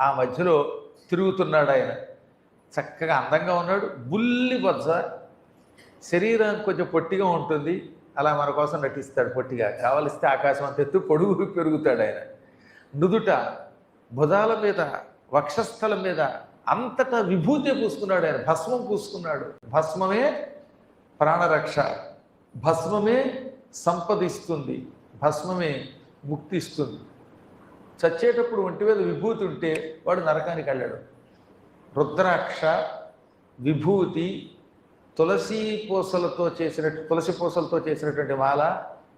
ఆ మధ్యలో తిరుగుతున్నాడు ఆయన. చక్కగా అందంగా ఉన్నాడు. బుల్లి బొజ్జ. శరీరం కొంచెం పొట్టిగా ఉంటుంది. అలా మన కోసం నటిస్తాడు పొట్టిగా. కావలిస్తే ఆకాశం అంత ఎత్తు పొడుగు పెరుగుతాడు ఆయన. నుదుట భుజాల మీద వక్షస్థలం మీద అంతటా విభూతి పూసుకున్నాడు ఆయన. భస్మం పూసుకున్నాడు. భస్మమే ప్రాణరక్ష. భస్మమే సంపదిస్తుంది భస్మమే ముక్తిస్తుంది చచ్చేటప్పుడు ఒంటి మీద విభూతి ఉంటే వాడు నరకానికి వెళ్ళాడు. రుద్రాక్ష విభూతి తులసి పూసలతో చేసిన తులసి పూసలతో చేసినటువంటి మాల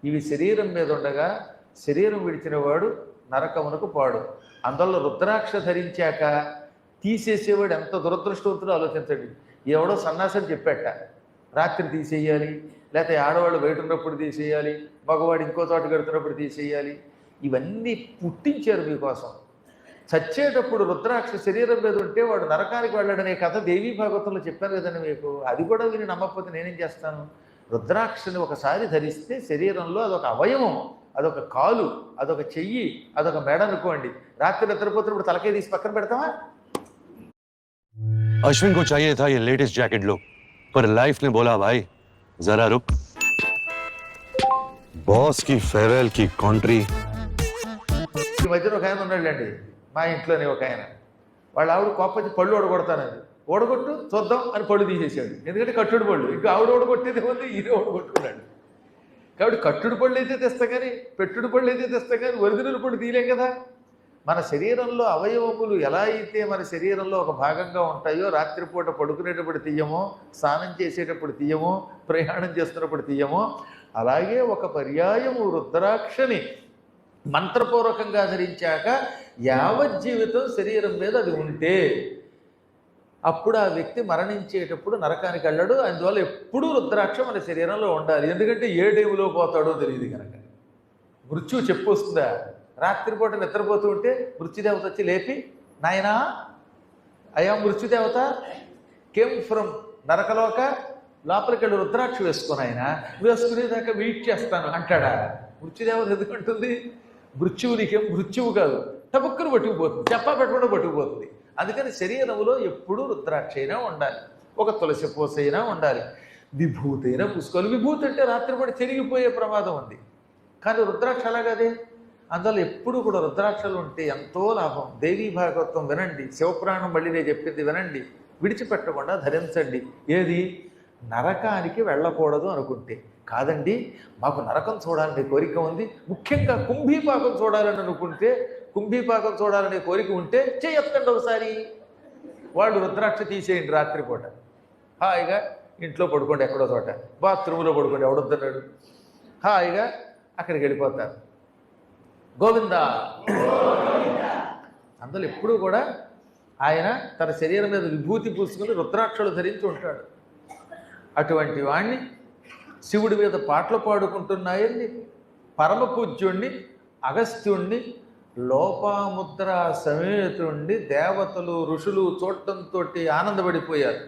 ఇవి శరీరం మీద ఉండగా శరీరం విడిచిన వాడు నరకమునకు పాడు. అందులో రుద్రాక్ష ధరించాక తీసేసేవాడు ఎంత దురదృష్టవంతుడో ఆలోచించండి. ఎవడో సన్నాసం చెప్పాట రాత్రి తీసేయాలి లేకపోతే ఆడవాళ్ళు బయట ఉన్నప్పుడు తీసేయాలి మగవాడు ఇంకో చోట కడుతున్నప్పుడు తీసేయాలి ఇవన్నీ పుట్టించారు మీకోసం చచ్చేటప్పుడు రుద్రాక్ష శరీరం మీద ఉంటే వాడు నరకానికి వెళ్ళడనే కథ దేవీ భాగవతంలో చెప్పాను కదండి మీకు అది కూడా విని నమ్మకపోతే నేనేం చేస్తాను రుద్రాక్షని ఒకసారి ధరిస్తే శరీరంలో అదొక అవయవం అదొక కాలు అదొక చెయ్యి అదొక మెడ అనుకోండి రాత్రి నిద్రపోతున్నప్పుడు తలకాయ తీసి పక్కన పెడతామా अश्विन को चाहिए था ये लेटेस्ट जैकेट लो पर लाइफ ने बोला भाई जरा रुक बॉस की फेयरवेल की कॉन्ट्री ఈ మధ్యన ఒక ఆయన ఉన్నాడులేండి. మా ఇంట్లోనే ఒక ఆయన. వాళ్ళ ఆవిడ కోపచ్చి పళ్ళు ఓడగొడతానండి ఓడగొట్టు చూద్దాం అని పళ్ళు తీసేసాడు ఎందుకంటే కట్టుడు పళ్ళు. ఇంకా ఆవిడ ఓడగొట్టేది ఉంది ఈయన ఓడగొట్టుకున్నాడు. కాబట్టి కట్టుడు పళ్ళు అయితే తెస్తా కానీ పెట్టుడు పళ్ళు అయితే తెస్తాం కానీ ఒరిజినల్ పళ్ళు తీయలేం కదా. మన శరీరంలో అవయవములు ఎలా అయితే మన శరీరంలో ఒక భాగంగా ఉంటాయో రాత్రిపూట పడుకునేటప్పుడు తీయమో స్నానం చేసేటప్పుడు తీయమో ప్రయాణం చేస్తున్నప్పుడు తీయమో అలాగే ఒక పర్యాయము రుద్రాక్షని మంత్రపూర్వకంగా ధరించాక యావత్ జీవితం శరీరం మీద అది ఉంటే అప్పుడు ఆ వ్యక్తి మరణించేటప్పుడు నరకానికి వెళ్ళడు. అందువల్ల ఎప్పుడూ రుద్రాక్ష మన శరీరంలో ఉండాలి. ఎందుకంటే ఏ టైంలో పోతాడో తెలియదు కనుక. మృత్యు చెప్పొస్తుందా? రాత్రిపూట నిద్రపోతూ ఉంటే మృత్యుదేవత వచ్చి లేపి నాయనా అయా మృత్యుదేవత కేమ్ ఫ్రమ్ నరకలోక లోపలికి వెళ్ళి రుద్రాక్ష వేసుకుని ఆయన వేసుకునేదాకా వెయిట్ చేస్తాను అంటాడా? మృత్యుదేవత ఎందుకంటుంది మృత్యువు నీకేం మృత్యువు కాదు. టపక్కును పట్టుకుపోతుంది. చెప్పా పెట్టకుండా పట్టుకుపోతుంది. అందుకని శరీరంలో ఎప్పుడూ రుద్రాక్ష అయినా ఉండాలి. ఒక తులసి పూస అయినా ఉండాలి. విభూతి అయినా పూసుకోవాలి. విభూతి అంటే రాత్రిపూట చెరిగిపోయే ప్రమాదం ఉంది. కానీ రుద్రాక్ష అలాగదే అందువల్ల ఎప్పుడు కూడా రుద్రాక్షలు ఉంటే ఎంతో లాభం. దేవీ భాగవతం వినండి. శివపురాణం మళ్ళీ నేను చెప్పింది వినండి. విడిచిపెట్టకుండా ధరించండి. ఏది? నరకానికి వెళ్ళకూడదు అనుకుంటే. కాదండి మాకు నరకం చూడాలనే కోరిక ఉంది. ముఖ్యంగా కుంభీపాకం చూడాలని అనుకుంటే కుంభీపాకం చూడాలనే కోరిక ఉంటే చేయొత్తండి ఒకసారి. వాళ్ళు రుద్రాక్ష తీసేయండి రాత్రిపూట హాయిగా ఇంట్లో పడుకోండి ఎక్కడో చోట. బాత్రూంలో పడుకోండి ఎవడొద్దన్నాడు? హాయిగా అక్కడికి వెళ్ళిపోతారు. గోవిందా. అందులో ఎప్పుడూ కూడా ఆయన తన శరీరం మీద విభూతి పూసుకుని రుద్రాక్షలు ధరించి ఉంటాడు. అటువంటి వాణ్ణి శివుడి మీద పాటలు పాడుకుంటున్నాయని పరమ పూజ్యుణ్ణి అగస్త్యుణ్ణి లోపాముద్ర సమేతుణ్ణి దేవతలు ఋషులు చూడటంతో ఆనందపడిపోయారు.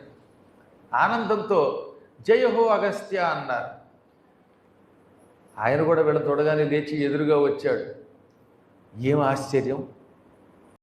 ఆనందంతో జయహో అగస్త్య అన్నారు. ఆయన కూడా వీళ్ళ తొడగానే లేచి ఎదురుగా వచ్చాడు. ఏం ఆశ్చర్యం?